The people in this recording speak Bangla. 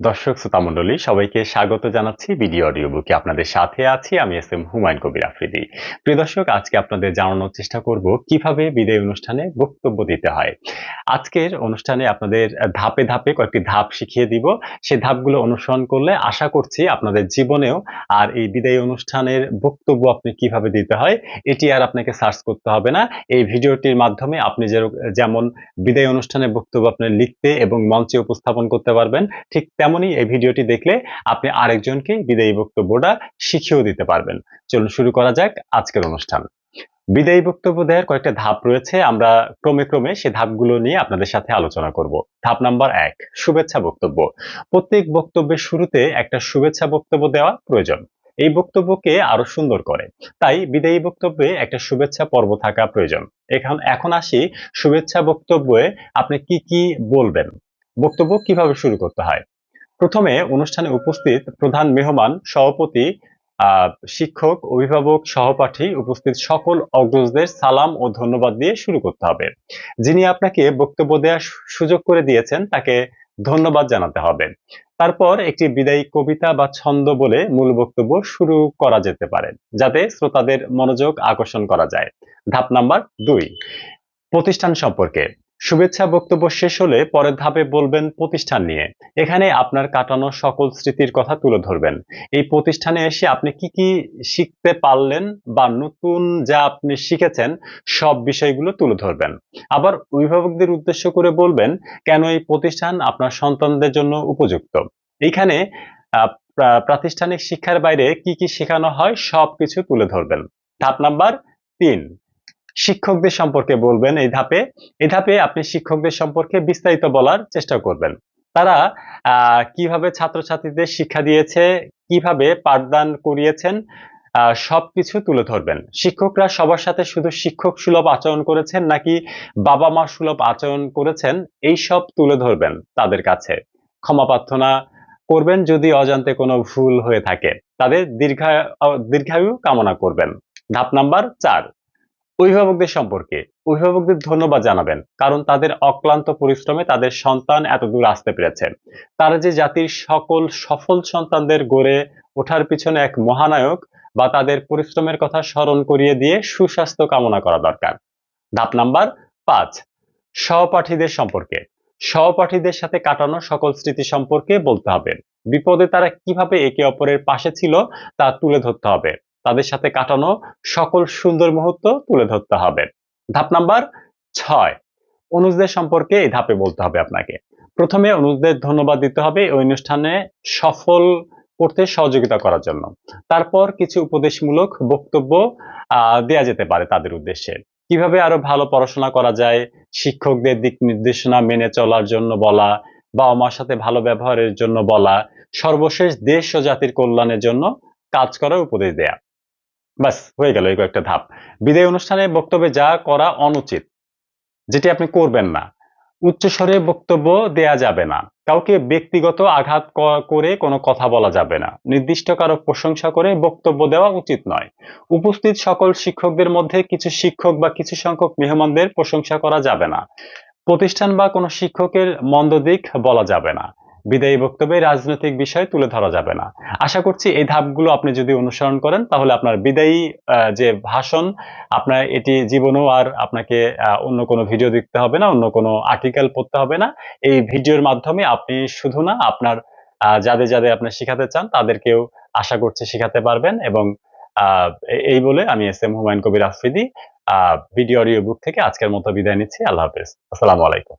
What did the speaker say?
দর্শক শ্রোতা মণ্ডলী, সবাইকে স্বাগত জানাচ্ছি ভিডিও অডিও বুকে। আপনাদের সাথে আছি আমি এস এম হুমায়ুন কবির আফ্রিদি। প্রিয় দর্শক, আজকে আপনাদের জানানোর চেষ্টা করব কীভাবে বিদায় অনুষ্ঠানে বক্তব্য দিতে হয়। আজকের অনুষ্ঠানে আপনাদের ধাপে ধাপে কয়েকটি ধাপ শিখিয়ে দিব। সেই ধাপগুলো অনুসরণ করলে আশা করছি আপনাদের জীবনেও আর এই বিদায় অনুষ্ঠানের বক্তব্য আপনি কীভাবে দিতে হয়, এটি আর আপনাকে সার্চ করতে হবে না। এই ভিডিওটির মাধ্যমে আপনি যেমন বিদায় অনুষ্ঠানে বক্তব্য আপনি লিখতে এবং মঞ্চে উপস্থাপন করতে পারবেন, ঠিক তেমনই এই ভিডিওটি দেখলে আপনি আরেকজনকে বিদায়ী বক্তব্যটা শিখিয়েও দিতে পারবেন। চলুন শুরু করা যাক আজকের অনুষ্ঠান। বিদায়ী বক্তব্য দেওয়ার কয়েকটা ধাপ রয়েছে, আমরা ক্রমে ক্রমে সেই ধাপগুলো নিয়ে আপনাদের সাথে আলোচনা করব। ধাপ নাম্বার এক, শুভেচ্ছা বক্তব্য। প্রত্যেক বক্তব্যের শুরুতে একটা শুভেচ্ছা বক্তব্য দেওয়া প্রয়োজন। এই বক্তব্যকে আরও সুন্দর করে। তাই বিদায়ী বক্তব্যে একটা শুভেচ্ছা পর্ব থাকা প্রয়োজন। এখন এখন আসি শুভেচ্ছা বক্তব্যে আপনি কি কি বলবেন। বক্তব্য কীভাবে শুরু করতে হয়? প্রথমে অনুষ্ঠানে উপস্থিত প্রধান মেহমান, সভাপতি শিক্ষক, অভিভাবক, সহপাঠী উপস্থিত সকল অগ্রজদের সালাম ও ধন্যবাদ দিয়ে শুরু করতে হবে। যিনি আপনাকে বক্তব্য দেওয়ার সুযোগ করে দিয়েছেন, তাকে ধন্যবাদ জানাতে হবে। তারপর একটি বিদায়ী কবিতা বা ছন্দ বলে মূল বক্তব্য শুরু করা যেতে পারে, যাতে শ্রোতাদের মনোযোগ আকর্ষণ করা যায়। ধাপ নাম্বার দুই, প্রতিষ্ঠান সম্পর্কে। শুভেচ্ছা বক্তব্য শেষ হলে পরের ধাপে বলবেন প্রতিষ্ঠান নিয়ে। এখানে আপনার কাটানো সকল স্মৃতির কথা তুলে ধরবেন। এই প্রতিষ্ঠানে এসে আপনি কি কি শিখতে পারলেন বা নতুন যা আপনি শিখেছেন, সব বিষয়গুলো তুলে ধরবেন। আবার অভিভাবকদের উদ্দেশ্য করে বলবেন, কেন এই প্রতিষ্ঠান আপনার সন্তানদের জন্য উপযুক্ত? এইখানে প্রাতিষ্ঠানিক শিক্ষার বাইরে কি কি শেখানো হয়, সবকিছু তুলে ধরবেন। ধাপ নাম্বার তিন। শিক্ষকদের সম্পর্কে বলবেন এই ধাপে। এই ধাপে আপনি শিক্ষকদের সম্পর্কে বিস্তারিত বলার চেষ্টা করবেন। তারা কীভাবে ছাত্রছাত্রীদের শিক্ষা দিয়েছে, কীভাবে পাঠদান করিয়েছেন সবকিছু তুলে ধরবেন। শিক্ষকরা সবার সাথে শুধু শিক্ষক সুলভ আচরণ করেছেন নাকি বাবা মা সুলভ আচরণ করেছেন, এই সব তুলে ধরবেন তাদের কাছে। ক্ষমা প্রার্থনা করবেন যদি অজান্তে কোনো ভুল হয়ে থাকে। তাদের দীর্ঘা দীর্ঘায়ু কামনা করবেন। ধাপ নাম্বার চার। অভিভাবকদের সম্পর্কে। অভিভাবকদের ধন্যবাদ জানাবেন, কারণ তাদের অক্লান্ত পরিশ্রমে তাদের সন্তান এত দূর আসতে পেরেছে। তারা যে জাতির সকল সফল সন্তানদের গড়ে ওঠার পিছনে এক মহানায়ক বা তাদের পরিশ্রমের কথা স্মরণ করিয়ে দিয়ে সুস্বাস্থ্য কামনা করা দরকার। ধাপ নাম্বার পাঁচ, সহপাঠীদের সম্পর্কে। সহপাঠীদের সাথে কাটানো সকল স্মৃতি সম্পর্কে বলতে হবে। বিপদে তারা কীভাবে একে অপরের পাশে ছিল তা তুলে ধরতে হবে। তাদের সাথে কাটানো সকল সুন্দর মুহূর্ত তুলে ধরতে হবে। ধাপ নাম্বার ছয়, অনুজদের সম্পর্কে এই ধাপে বলতে হবে আপনাকে। প্রথমে অনুজদের ধন্যবাদ দিতে হবে এই অনুষ্ঠানে সফল করতে সহযোগিতা করার জন্য। তারপর কিছু উপদেশমূলক বক্তব্য দেয়া যেতে পারে তাদের উদ্দেশ্যে। কীভাবে আরও ভালো পড়াশোনা করা যায়, শিক্ষকদের দিক নির্দেশনা মেনে চলার জন্য বলা বাবা মার সাথে ভালো ব্যবহারের জন্য বলা, সর্বশেষ দেশ ও জাতির কল্যাণের জন্য কাজ করার উপদেশ দেয়া। বাস, হয়ে গেল এই কয়েকটা ধাপ। বিদায় অনুষ্ঠানে বক্তব্যে যা করা অনুচিত, যেটি আপনি করবেন না। উচ্চস্বরে বক্তব্য দেয়া যাবে না। কাউকে ব্যক্তিগত আঘাত করে কোনো কথা বলা যাবে না। নির্দিষ্ট কারও প্রশংসা করে বক্তব্য দেওয়া উচিত নয়। উপস্থিত সকল শিক্ষকদের মধ্যে কিছু শিক্ষক বা কিছু সংখ্যক মেহমানদের প্রশংসা করা যাবে না। প্রতিষ্ঠান বা কোনো শিক্ষকের মন্দ দিক বলা যাবে না। বিদায়ী বক্তব্যে রাজনৈতিক বিষয় তুলে ধরা যাবে না। আশা করছি এই ধাপগুলো আপনি যদি অনুসরণ করেন, তাহলে আপনার বিদায়ী যে ভাষণ, আপনার এটি জীবনেও আর আপনাকে অন্য কোনো ভিডিও দেখতে হবে না, অন্য কোনো আর্টিকেল পড়তে হবে না। এই ভিডিওর মাধ্যমে আপনি শুধু না, আপনার যাদের যাদের আপনি শেখাতে চান, তাদেরকেও আশা করছি শেখাতে পারবেন এবং এই বলে আমি S M Humayun Kabir Afridi video audio book থেকে আজকের মতো বিদায় নিচ্ছি। আল্লাহ হাফেজ। আসসালামু আলাইকুম।